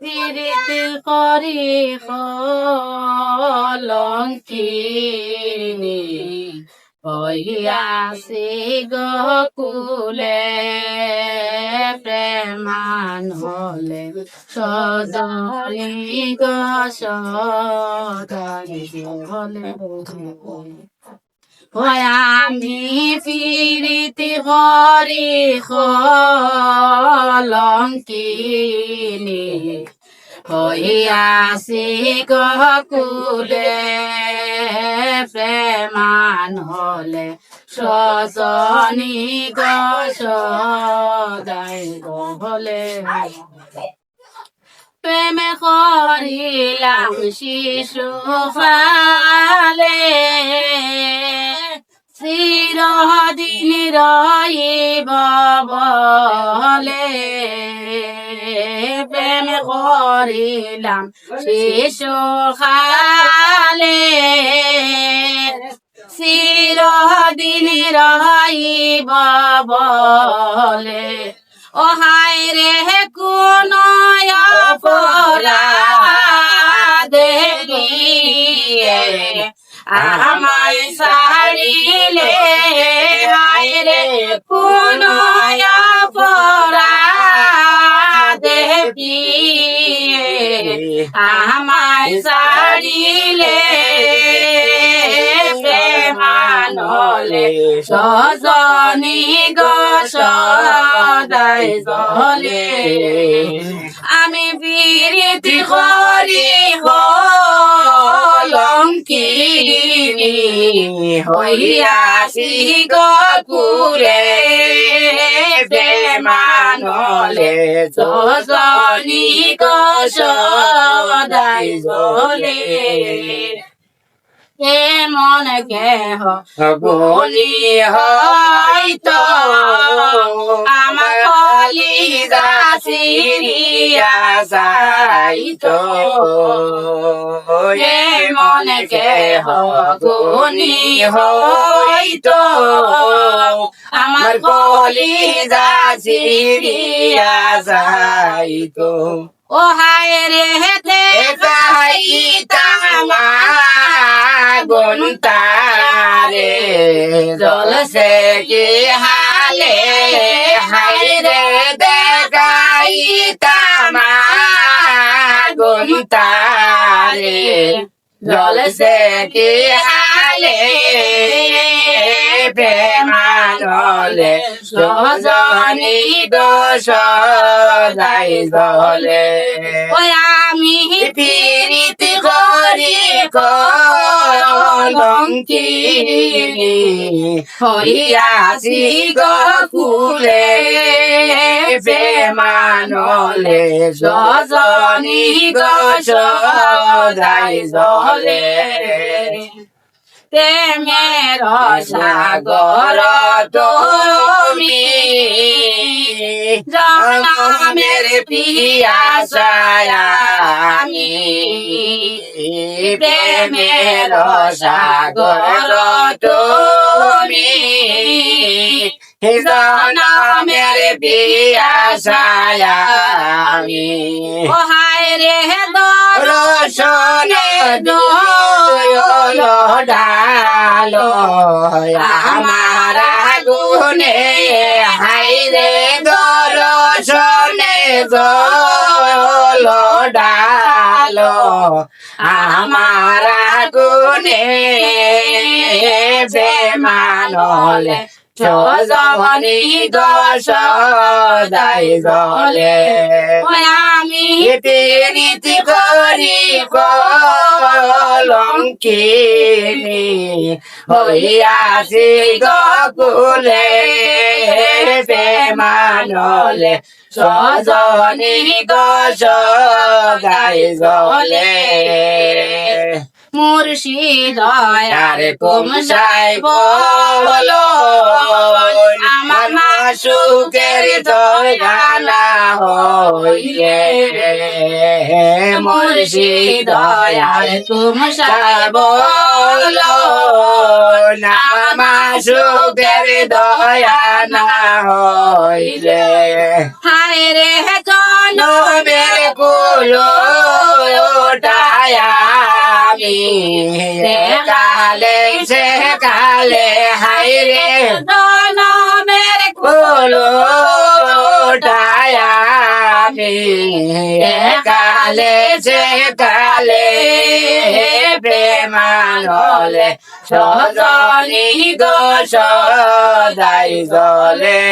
প্রীতি করি কলঙ্কিনী হইয়াছি গকুলে প্রেমান হলে সদরি হলে হয় আমি প্রীতি করি কলঙ্কিনী হইয়াছি গকুলে, প্রেমান হলে সজনী গসদাই হলে প্রেমে করিলাম শিশু ফালে রইব বলে প্রেম করিলাম। শিশু খালে চিরদিন রইব বলে ও হায় রে কোন দেখিয়ে আমায় সারিলে হায় রে কোন দেখিয়ে আমায় সারিলে প্রেমানলে সজনী গসদাই জলে। আমি বিরতি করি হলঙ্কিনী হইয়াছি গকুলে প্রেমানলে সজনী গসদাই জলে কেমন কেহ বলি হয়তো আমার দাসিরিয়া যাইতো কেমন কেহ গুনি হয়তো আমার কলি দাসিরিয়া যাইতো ও হায় রে হেতে যাইতাম গুনতারে জলসে কি হালে হায় রে দেখাইতাম গুনতারে জলসে কি হালে প্রেমানলে সজনী দোষ যাই জলে। ওই আমি পিরিতি করি কলঙ্কিনী হইয়াছি গকুলে বেমানলে সজনী যাই জলে। তেমের সাগর তুমি জনমের পিয়াসায়ামি প্রেমের সাগর তুমি জনমের পিয়াসায়ামি ও হায় রে দর্শনে ডালো আমার গুনে হাই রে দর্শনে দোল ডালো। আমার গুনে বেমানলে সজনী দশ দাই জলে। আমি প্রীতি করি কলঙ্কিনী হইয়াছি গকুলে প্রেমানলে সজনী দশ গাই জলে মুর্শিদ আর কুমসাই বলো, আমার মাসুকের দয়ানা হইলে মুর্শিদ আর কুমসাই বলো না মাসুকের দয়া না হইলে হায় রে। জন নবের কুলো আমি কালে সে কালে হাই রে, জনমের কুলো। আমি কালে যে কালে প্রেমানলে সজনী গো সদাই জলে।